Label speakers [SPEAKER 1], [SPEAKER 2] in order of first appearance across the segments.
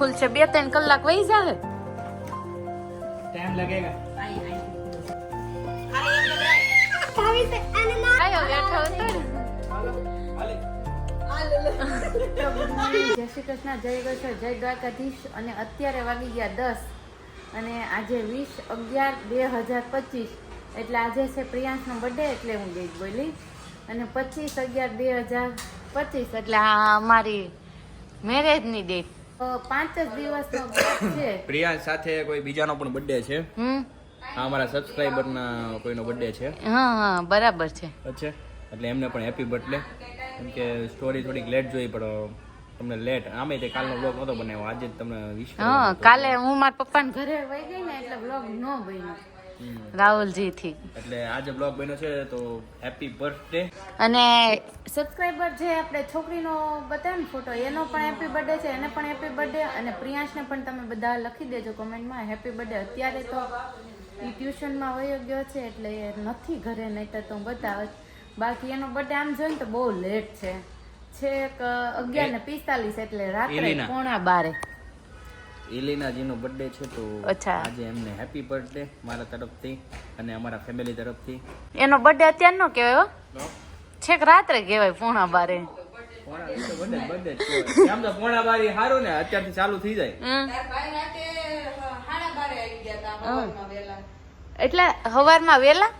[SPEAKER 1] ખુલશે બે ત્રણ કલાક વહી જાહે. ટાઈમ લગેગા. જય શ્રી કૃષ્ણ જય કૃષ્ણ જય દ્વારકાધીશ. અને અત્યારે વાગી ગયા દસ. અને આજે વીસ અગિયાર બે હજાર પચીસ. એટલે આજે છે પ્રિયાંશનો બર્થડે એટલે હું ગઈ બોલી. અને પચીસ અગિયાર બે હજાર પચીસ. એટલે આ અમારી મેરેજની ડેટ પાંચ જ દિવસનો છે.
[SPEAKER 2] પ્રિયા સાથે કોઈ બીજાનો પણ બર્થડે છે?
[SPEAKER 1] હમ?
[SPEAKER 2] આ અમારા સબસ્ક્રાઇબરના કોઈનો બર્થડે છે?
[SPEAKER 1] હા હા બરાબર છે.
[SPEAKER 2] અચ્છા. એટલે એમને પણ હેપી બર્થડે કેમ કે સ્ટોરી થોડીક લેટ જોઈ પણ તમને લેટ આમે તે કાલનો બ્લોગ નતો બનાવ્યો. આજે જ તમને વિશ
[SPEAKER 1] હા કાલે હું મારા પપ્પાને ઘરે વહી ગઈ ને એટલે બ્લોગ ન બન્યો. રાહુલજી થી
[SPEAKER 2] એટલે આજે બ્લોગ બન્યો છે તો હેપી બર્થડે
[SPEAKER 1] અને સબસ્ક્રાઇબર જે આપણે છોકરીનો બતાવ્યો ને ફોટો એનો પણ હેપી બર્થડે છે એને પણ હેપી બર્થડે અને પ્રિયાંશને પણ તમે બધા લખી દેજો કોમેન્ટમાં હેપી બર્થડે અત્યારે તો એ ટ્યુશનમાં વયો ગયો છે એટલે એ નથી ઘરે નહીં તો બતાવત બાકી એનો બર્થડે આમ જોઈને તો બહુ લેટ છે. છેક અગિયાર ને પિસ્તાલીસ એટલે રાત્રે પોણા બારે.
[SPEAKER 2] ઇલિનાજીનો બર્થડે છે તો
[SPEAKER 1] અચ્છા.
[SPEAKER 2] આજે એમને હેપી બર્થડે મારા તરફથી અને અમારા ફેમિલી તરફથી.
[SPEAKER 1] એનો બર્થડે અત્યારે નો કહેવાય હો. છેક રાત્રે કહેવાય પોણા બારે.
[SPEAKER 2] પોણા બારી સારું ને અત્યારથી ચાલુ થઈ જાય.
[SPEAKER 1] હમ. એટલે હવારમાં વેલા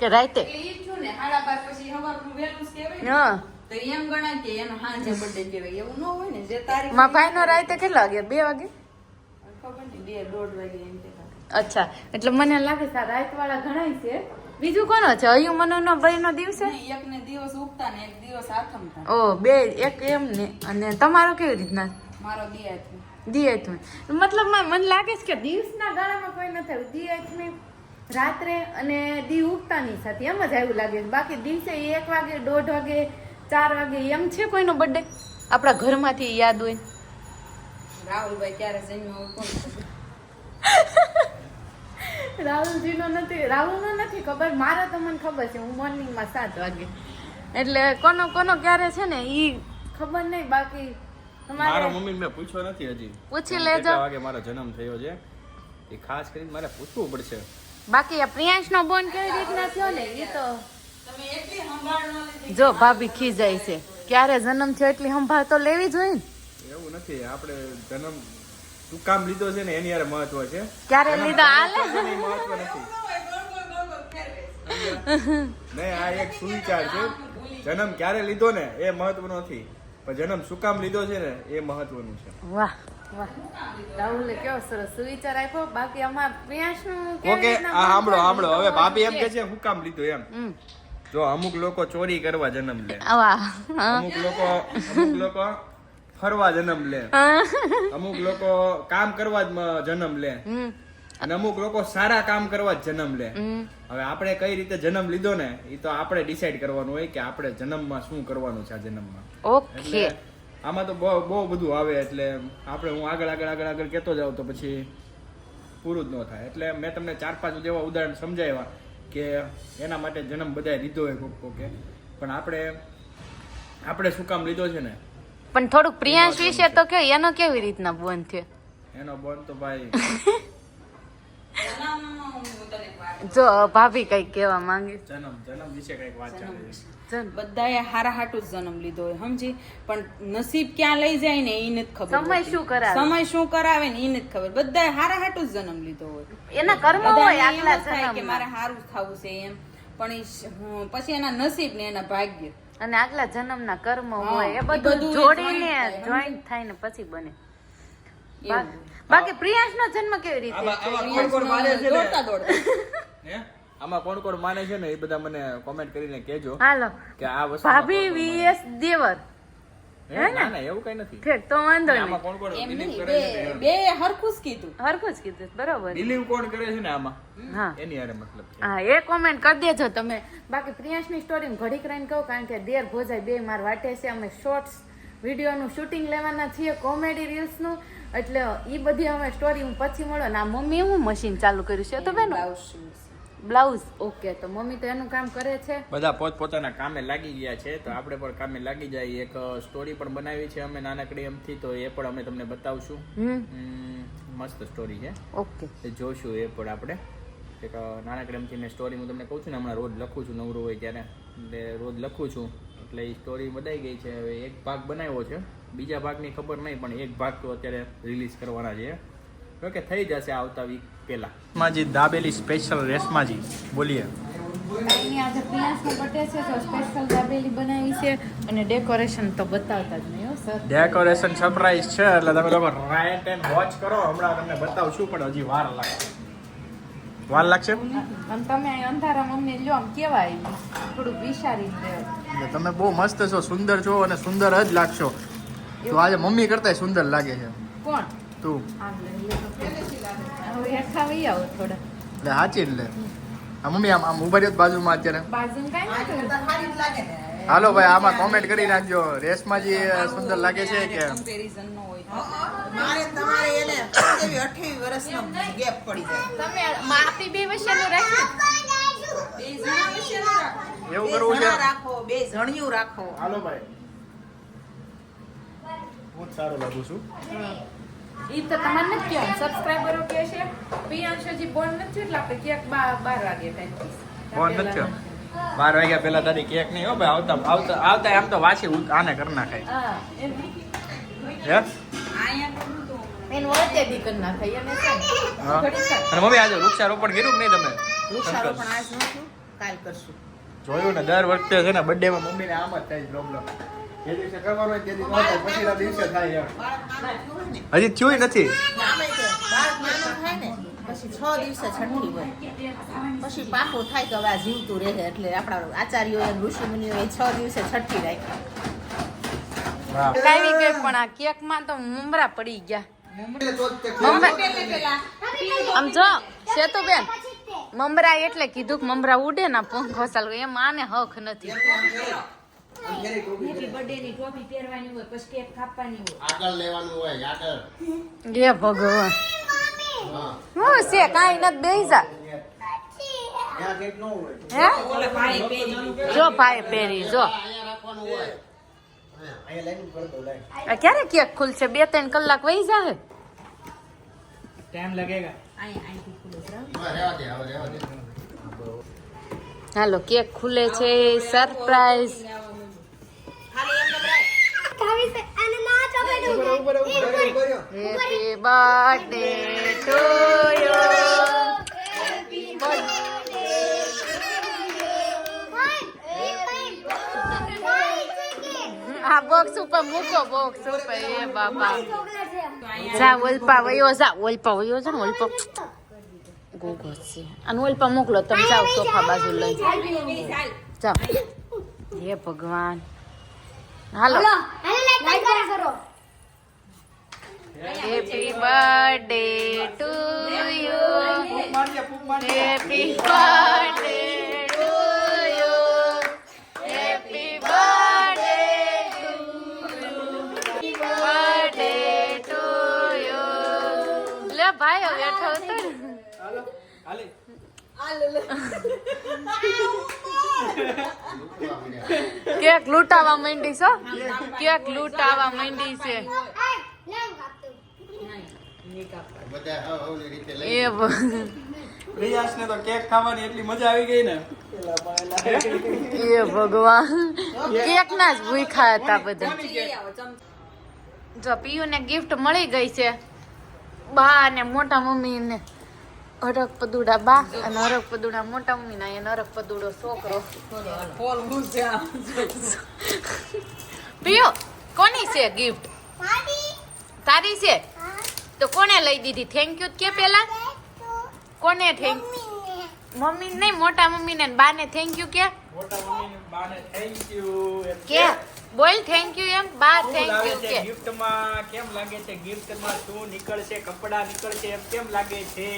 [SPEAKER 1] કે રાતે? હા.
[SPEAKER 3] તો એમ ગણાય કે એનો હાંજે બર્થડે કહેવાય. એવું ન હોય ને જે તારીખ
[SPEAKER 1] મા ભાઈ નો રાતે કેટલા વાગે બે વાગે? અચ્છા એટલે મને લાગે છે રાત વાળા ઘણા છે. બીજું કોનો છે? અયુ મનો નો ભાઈ નો દિવસે?
[SPEAKER 3] એક એકને દિવસ ઉગતા ને એક દિવસ આથમતા.
[SPEAKER 1] ઓ બે એક એમ ને. અને તમારો કેવી રીતના?
[SPEAKER 3] મારો દિયાથી
[SPEAKER 1] દિયત મતલબ મને લાગે છે કે દિવસના ગાળામાં કોઈ ન થયું. દિયત રાત્રે અને દી ઉગતાની સાથે એમ જ આવ્યું લાગે બાકી દિવસે એક વાગે દોઢ વાગે ચાર વાગે એમ છે કોઈનો બર્થડે આપણા ઘરમાંથી યાદ હોય.
[SPEAKER 3] રાહુલભાઈ ક્યારે જન્મ કોણ?
[SPEAKER 1] રાહુલજીનો નથી રાહુલનો નથી ખબર મારે તો મને ખબર છે હું મોર્નિંગમાં સાત વાગે. એટલે કોનો કોનો ક્યારે છે ને ઈ ખબર નહીં બાકી
[SPEAKER 2] મારા
[SPEAKER 1] તમારે
[SPEAKER 2] મમ્મી મેં પૂછ્યો નથી હજી.
[SPEAKER 1] પૂછી લેજો.
[SPEAKER 2] વાગે મારો જન્મ થયો છે? એ ખાસ કરીને મારે પૂછવું પડશે.
[SPEAKER 1] બાકી આ પ્રિયાંશનો બોન કેવી રીતના થયો ને એ તો
[SPEAKER 3] તમે એટલી સંભાળ ન લીધી.
[SPEAKER 1] જો ભાભી ખીજાય છે. ક્યારે જન્મ થયો એટલી સંભાળ તો લેવી જોઈએ ને.
[SPEAKER 2] એવું નથી. આપણે જન્મ તું કામ લીધો છે ને એની યાર મહત્વ છે.
[SPEAKER 1] ક્યારે લીધો હાલે?
[SPEAKER 2] મહત્વ નથી. નહીં આ એક સુવિચાર છે. જન્મ ક્યારે લીધો ને એ મહત્વ નથી. પણ જન્મ શું કામ લીધો છે ને એ મહત્વનું છે.
[SPEAKER 1] વાહ વાહ. કેવો સરસ સુવિચાર આપ્યો. બાકી આમાં પ્રિયાંશનું
[SPEAKER 2] ઓકે આ સાંભળો સાંભળો હવે ભાભી એમ કે છે શું કામ લીધો એમ. જો અમુક લોકો ચોરી કરવા જન્મ લે. અમુક લોકો અમુક લોકો ફરવા જન્મ લે. અમુક લોકો કામ કરવા જ જન્મ લે. અને અમુક લોકો સારા કામ કરવા જ જન્મ લે. હવે આપણે કઈ રીતે જન્મ લીધો ને એ તો આપણે ડિસાઈડ કરવાનું હોય કે આપણે જન્મમાં શું કરવાનું છે આ જન્મમાં.
[SPEAKER 1] ઓકે.
[SPEAKER 2] આમાં તો બહુ બહુ બધું આવે એટલે આપણે હું આગળ આગળ આગળ આગળ કહેતો જાઉં તો પછી પૂરું જ ન થાય. એટલે મેં તમને ચાર પાંચ જેવા ઉદાહરણ સમજાવ્યા કે એના માટે જન્મ બધાએ લીધો હોય કોક કોકે. પણ આપણે આપણે શું કામ લીધો છે ને
[SPEAKER 1] પણ થોડુંક પ્રિયાંશ વિશે તો કયો એનો કેવી રીતના બોન થયો?
[SPEAKER 2] એનો બોન તો ભાઈ
[SPEAKER 1] જો ભાભી કઈ કહેવા માંગે.
[SPEAKER 2] જન્મ જન્મ વિશે કંઈક વાત ચાલે છે.
[SPEAKER 3] બધાએ હારા હાટું જ જન્મ લીધો હોય સમજી? પણ નસીબ ક્યાં લઈ જાય ને એ નથી ખબર
[SPEAKER 1] સમય શું કરાવે?
[SPEAKER 3] સમય શું કરાવે ને એ નથી ખબર. બધાએ હારા હાટું જ જન્મ લીધો હોય.
[SPEAKER 1] એના કર્મ હોય
[SPEAKER 3] આટલા જ થાય કે મારે હારું થવું છે એમ. પણ પછી એના નસીબ ને એના ભાગ્ય.
[SPEAKER 1] અને આગલા જન્મના કર્મ હોય એ બધું જોડીને
[SPEAKER 3] થાય,
[SPEAKER 1] જોઈન્ટ થઈને ને પછી બને. બાકી પ્રિયાંશ નો જન્મ કેવી રીતે
[SPEAKER 2] આમાં આમાં કોણ કોણ માને છે ને?
[SPEAKER 3] દોડતા દોડતા.
[SPEAKER 2] હે? આમાં કોણ કોણ માને છે ને એ બધા મને કોમેન્ટ કરીને કેજો
[SPEAKER 1] હાલો.
[SPEAKER 2] કે આ વસ્તુ
[SPEAKER 1] ભાભી વીએસ દેવર.
[SPEAKER 2] ના ના? એવું કઈ નથી.
[SPEAKER 1] ઠીક તો વાંધો
[SPEAKER 2] આમાં
[SPEAKER 1] નહીં.
[SPEAKER 2] કોણ કોણ
[SPEAKER 3] એમ
[SPEAKER 2] બિલીવ
[SPEAKER 3] નહીં
[SPEAKER 2] કરે
[SPEAKER 3] બે
[SPEAKER 2] છે
[SPEAKER 3] બે હરખું જ કીધું.
[SPEAKER 1] હરખું જ કીધું બરોબર.
[SPEAKER 2] બિલીવ કોણ કરે છે ને આમાં?
[SPEAKER 1] હા.
[SPEAKER 2] એની હારે મતલબ છે.
[SPEAKER 1] હા એ કોમેન્ટ કરી દેજો તમે. બાકી પ્રિયાંશની સ્ટોરી ઘડીક રહીને કહું કારણ કે દેર ભોજાય બે માર વાટે છે. અમે શોર્ટ્સ વિડીયોનું શૂટિંગ લેવાના છીએ કોમેડી રીલ્સનું એટલે એ બધી અમે સ્ટોરી હું પછી મળો. ને આ મમ્મી હું મશીન ચાલુ કર્યું છે તો બેન.
[SPEAKER 3] છે.
[SPEAKER 1] બ્લાઉઝ? ઓકે તો મમ્મી તો એનું કામ કરે છે?
[SPEAKER 2] બધા પોતપોતાના કામે લાગી ગયા છે તો આપણે પણ કામે લાગી જાય. એક સ્ટોરી પણ બનાવી છે અમે નાનકડી એમથી તો એ પણ અમે તમને બતાવશું. મસ્ત સ્ટોરી છે.
[SPEAKER 1] ઓકે.
[SPEAKER 2] જોશું એ પણ આપણે. એક નાનકડી એમથી મેં સ્ટોરી હું તમને કહું છું ને હમણાં રોજ લખું છું નવરું હોય ત્યારે. એટલે રોજ લખું છું. એટલે એ સ્ટોરી બધાઈ ગઈ છે. હવે એક ભાગ બનાવ્યો છે. બીજા ભાગની ખબર નહીં પણ એક ભાગ તો અત્યારે રિલીઝ કરવાના છે. ઓકે થઈ જશે આવતા વીક પહેલા માજી દાબેલી સ્પેશિયલ રેશમાજી બોલીએ.
[SPEAKER 1] એની આજે પિયાસનો બર્થડે છે તો સ્પેશિયલ દાબેલી બનાવી છે અને ડેકોરેશન તો બતાવતા જ નહીં હો સર
[SPEAKER 2] ડેકોરેશન સરપ્રાઈઝ છે એટલે તમે લોકો રાયટ એન્ડ વોચ કરો. હમણાં તમને બતાવશું પણ હજી વાર લાગશે વાર લાગશે?
[SPEAKER 1] અને તમે અહીં અંધારા મમ્મી લ્યો આમ કેવા આવી થોડુંક વિચારી જ
[SPEAKER 2] તમે બહુ મસ્ત છો સુંદર છો અને સુંદર જ લાગશો. તો આજે મમ્મી કરતાંય સુંદર લાગે છે.
[SPEAKER 1] કોણ?
[SPEAKER 2] તું.
[SPEAKER 1] વહી આવો થોડા.
[SPEAKER 2] એટલે સાચી જ લે. આ મમ્મી આમ આમ ઊભા રહ્યો બાજુમાં અત્યારે.
[SPEAKER 1] બાજુ કાંઈ નથી.
[SPEAKER 2] હાલો ભાઈ આમાં કોમેન્ટ કરી નાખજો. જે સુંદર લાગે છે કે?
[SPEAKER 3] કમ્પેરીઝન નો હોય
[SPEAKER 4] મારે તમારે એને જેવી અઠ્યાવીસ વર્ષનો ગેપ પડી જાય.
[SPEAKER 1] તમે માપી બે વચ્ચેનું રાખ્યું
[SPEAKER 2] એવું કરવું છે?
[SPEAKER 4] રાખો બે જણિયું રાખો.
[SPEAKER 2] હાલો ભાઈ. બહુ સારો લાગુ છું.
[SPEAKER 1] ઈ તો તમારે નથી કહેવાનું. સબસ્ક્રાઇબરો કહે છે. પ્રિયાંશ હજી નથી એટલે આપણે ક્યાંક બાર વાગે કંઈક
[SPEAKER 2] ફોન નથી બાર વાગ્યા પહેલા તારી કેક નહીં હો ભાઈ આવતા આવતા આવતા આમ તો વાસી આને કરી નાખાય.
[SPEAKER 1] હે
[SPEAKER 3] અહીંયા કરું તો
[SPEAKER 1] એનું વચ્ચે દી કરી નાખાય એને છે. ને.
[SPEAKER 2] હા.
[SPEAKER 1] ઘડીક જ.
[SPEAKER 2] અને મમ્મી આજે વૃક્ષારોપણ કર્યું નહીં તમે?
[SPEAKER 4] વૃક્ષારોપણ આજ નહોતું. કાલ કરશું.
[SPEAKER 2] જોયું ને દર વખતે છે ને બર્થડે માં મમ્મી ને આમ જ થાય પ્રોબ્લેમ હજી થયું નથી?
[SPEAKER 4] પછી છ દિવસે છઠ્ઠી હોય. પછી પાકું થાય તો હવે આ જીવતું રહે એટલે આપણા આચાર્યોએ ઋષિ એ છ દિવસે છઠ્ઠી રાખી.
[SPEAKER 1] લાવી ગઈ પણ આ કેકમાં તો મમરા પડી ગયા. આમ જો સેતુબેન મમરા એટલે કીધું કે મમરા ઉડે ને પંખો ચાલુ એમ આને હક નથી. હેપી બર્થડે ની ટોપી પહેરવાની હોય પછી કેક કાપવાની હોય.
[SPEAKER 5] આગળ લેવાનું હોય આગળ.
[SPEAKER 1] હે ભગવાન.
[SPEAKER 5] હા.
[SPEAKER 1] હું છે કાંઈ નથી બેહી જા. હે?
[SPEAKER 3] ઓલે ભાઈ પહેરી
[SPEAKER 1] જો ભાઈ પહેરી જો.
[SPEAKER 5] અહીંયા રાખવાનું હોય. અહીંયા લાઈન કરી દો લાઈન
[SPEAKER 1] આ ક્યારે કેક ખુલશે? બે ત્રણ કલાક વહી જાહે.
[SPEAKER 2] ટાઈમ લગેગા.
[SPEAKER 5] હવે રહેવા દે હવે રહેવા દે.
[SPEAKER 1] હાલો કેક ખુલે છે surprise happy birthday to you આ બોક્સ ઉપર મૂકો બોક્સ ઉપર. એ બાપા. જા ઓલપા વયો જા. ઓલપા વયો છે ને ઓલપા. ગોગો છે. અને ઓલપા મોકલો તમે જાઓ સોફા બાજુ લઈ જાઓ. હે ભગવાન. હાલો. Happy birthday to you happy birthday to you happy birthday birthday to you લે ભાઈ, હવે ને
[SPEAKER 2] હાલો હાલે
[SPEAKER 1] કેક લૂંટાવા માંડી છો? કેક લૂંટાવા માંડી છે
[SPEAKER 5] બધા હવ હવની રીતે લઈ
[SPEAKER 1] એ ભ-
[SPEAKER 2] રિયાસ ને તો કેક ખાવાની એટલી મજા આવી ગઈ ને.
[SPEAKER 1] એ ભગવાન. કેક ના જ ભૂખ્યા હતા બધા. જો પીયુ ને ગિફ્ટ મળી ગઈ છે. બા ને મોટા મમ્મી ને હરક પદુડા બા અને હરક પદુડા મોટા મમ્મી ના એને હરક પદુડો છોકરો. પિયો કોની છે ગિફ્ટ તારી છે? તો કોને લઈ દીધી? થેન્ક યુ કે પેલા? કોને થેન્ક મમ્મી નહીં મોટા મમ્મી ને બા ને થેન્ક યુ કે?
[SPEAKER 2] મોટા મમ્મી બાને થેન્ક યુ
[SPEAKER 1] કે? બોલ થેન્ક યુ એમ બા થેન્ક યુ કે?
[SPEAKER 2] ગિફ્ટમાં? કેમ લાગે છે ગિફ્ટમાં શું નીકળશે? કપડા નીકળશે? એમ કેમ લાગે છે?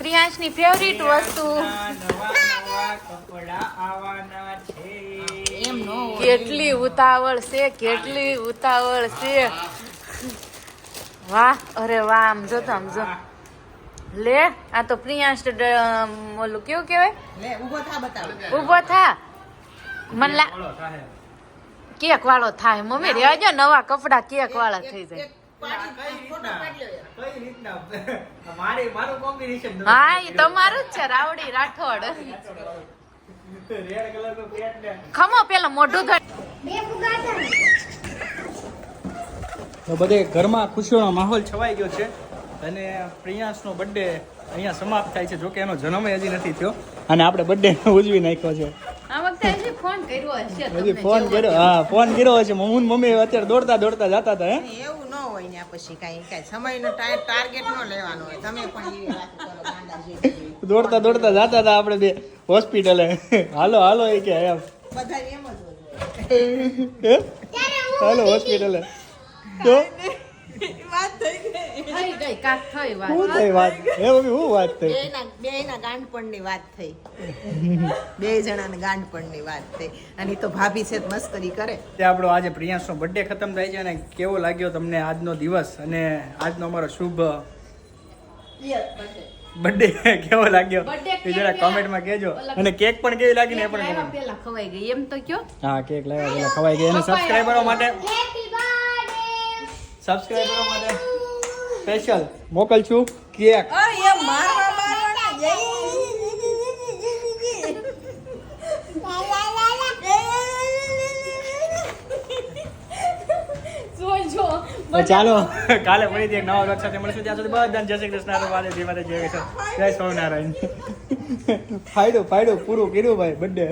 [SPEAKER 1] પ્રિયાંશની ફેવરિટ વસ્તુ
[SPEAKER 2] નવા નવા કપડા આવવાના છે.
[SPEAKER 3] એમ નો
[SPEAKER 1] કેટલી ઉતાવળ છે કેટલી ઉતાવળ છે. વાહ અરે વાહ આમ જો તો આમ જો. લે આ તો પ્રિયાંશ ઓલું કેવું કહેવાય?
[SPEAKER 4] લે ઊભો થા બતાવ.
[SPEAKER 1] ઊભો થા. મન લા કેક વાળો થાય મમ્મી રેવાજો નવા કપડા કેક વાળા થઈ જાય. હા એ તમારું જ છે રાવડી રાઠોડ. ખમો પેલા મોઢું ધોઈ
[SPEAKER 2] તો બધે ઘરમાં ખુશીઓનો માહોલ છવાઈ ગયો છે અને પ્રિયાંશનો બર્થડે અહીંયા સમાપ્ત થાય છે જોકે એનો જન્મ હજી નથી થયો. અને આપણે બર્થડે ઉજવી નાખ્યો છે.
[SPEAKER 1] હજી ફોન કર્યો
[SPEAKER 2] હજી ફોન કર્યો હા ફોન કર્યો હશે. મમ્મી મમ્મી અત્યારે દોડતા દોડતા જતા હતા હે?
[SPEAKER 4] એવું ન હોય ને પછી કાંઈ કાંઈ સમયનો ટાર્ગેટ ન લેવાનો હોય. તમે પણ.
[SPEAKER 2] દોડતા દોડતા જતા હતા આપણે બે હોસ્પિટલે હાલો હાલો એ કે એમ.
[SPEAKER 4] બધાને એમ જ
[SPEAKER 2] હાલો હોસ્પિટલે તો?
[SPEAKER 4] વાત થઈ ગઈ
[SPEAKER 1] ગઈ કાક થઈ વાત.
[SPEAKER 2] શું થઈ વાત? હે મમ્મી શું વાત થઈ?
[SPEAKER 4] બેયના બેયના ગાંડપણની વાત થઈ. બે જણાને ગાંડપણની વાત થઈ. અને તો ભાભી છે મસ્કરી કરે.
[SPEAKER 2] તે આપણો આજે પ્રિયાંશનો બર્થડે ખતમ થાય છે અને કેવો લાગ્યો તમને આજનો દિવસ? અને આજનો અમારો શુભ બર્થડે કેવો લાગ્યો? એ જરા કોમેન્ટમાં કહેજો. અને કેક પણ કેવી લાગી ને એ પણ
[SPEAKER 1] ખવાઈ ગઈ. એમ તો કયો?
[SPEAKER 2] હા કેક લાવ્યા પેલા ખવાઈ ગઈ. અને સબસ્ક્રાઇબરો માટે સબસ્ક્રાઇબરો માટે સ્પેશિયલ મોકલ છું કેક
[SPEAKER 4] મારવા મારવાના
[SPEAKER 1] જોજો
[SPEAKER 2] તો ચાલો કાલે ફરીથી એક નવા વ્લોગ સાથે મળીશું ત્યાં સુધી બધાને જય શ્રી કૃષ્ણ હરે મહાદેવ, જય માતા જય કૃષ્ણ જય સ્વામિનારાયણ ફાયડો ફાયડો પૂરું કર્યું ભાઈ બર્થડે